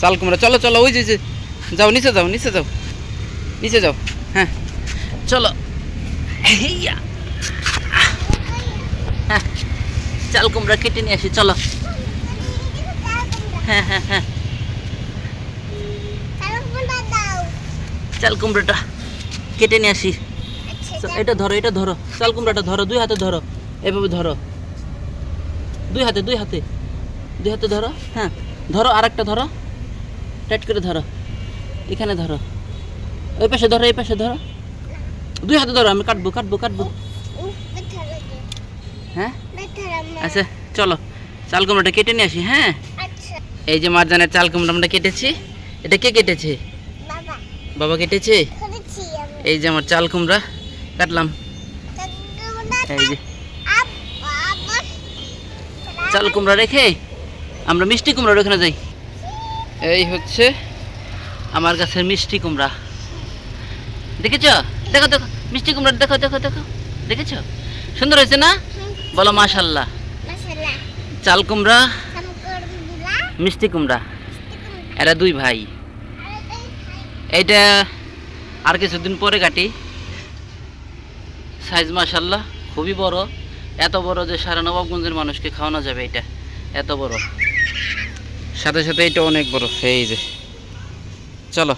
চাল কুমড়া। চলো চলো, ওই যে যাও, নিচে যাও নিচে যাও নিচে যাও হ্যাঁ চলো। হ্যাঁ চাল কুমড়া কেটে নিয়ে আসি, চলো। হ্যাঁ হ্যাঁ হ্যাঁ। চাল কুমড়োটা কেটে নিয়ে আসি। এটা ধরো এটা ধরো। চাল কুমড়াটা ধরো, দুই হাতে ধরো। এভাবে ধরো। দুই হাতে দুই হাতে। দুই হাতে ধরো হ্যাঁ। ধরো, আরেকটা ধরো। টাইট করে ধরো। এখানে ধরো। ওই পাশে ধরো এই পাশে ধরো। দুই হাতে ধরো আমি কাটবো কাটবো কাটবো। হ্যাঁ? আচ্ছা চলো। চাল কুমড়োটা কেটে নিয়ে আসি হ্যাঁ? এই যে মারজানের চাল কুমড়ো আমরা কেটেছি। এটা কে কেটেছে? বাবা। কেটেছে? এই যে আমার চাল কুমড়া কাটলাম। এই যে। চাল কুমড়া রেখে আমরা মিষ্টি কুমড়ার ওখানে যাই। এই হচ্ছে আমার গাছের মিষ্টি কুমড়া। দেখেছ? দেখো দেখো মিষ্টি কুমড়া দেখো দেখো দেখো। দেখেছ? সুন্দর হয়েছে না? বলো মাশাল্লাহ। চাল কুমড়া মিষ্টি কুমড়া। এরা দুই ভাই। এইটা আর কিছুদিন পরে কাটি। সাইজ মাশাল্লাহ খুবই বড়। এত বড় যে সারা নবাবগঞ্জের মানুষকে খাওয়ানো যাবে এটা। এত বড়। সাথে সাথে এটা অনেক বড় ফেজ চলো।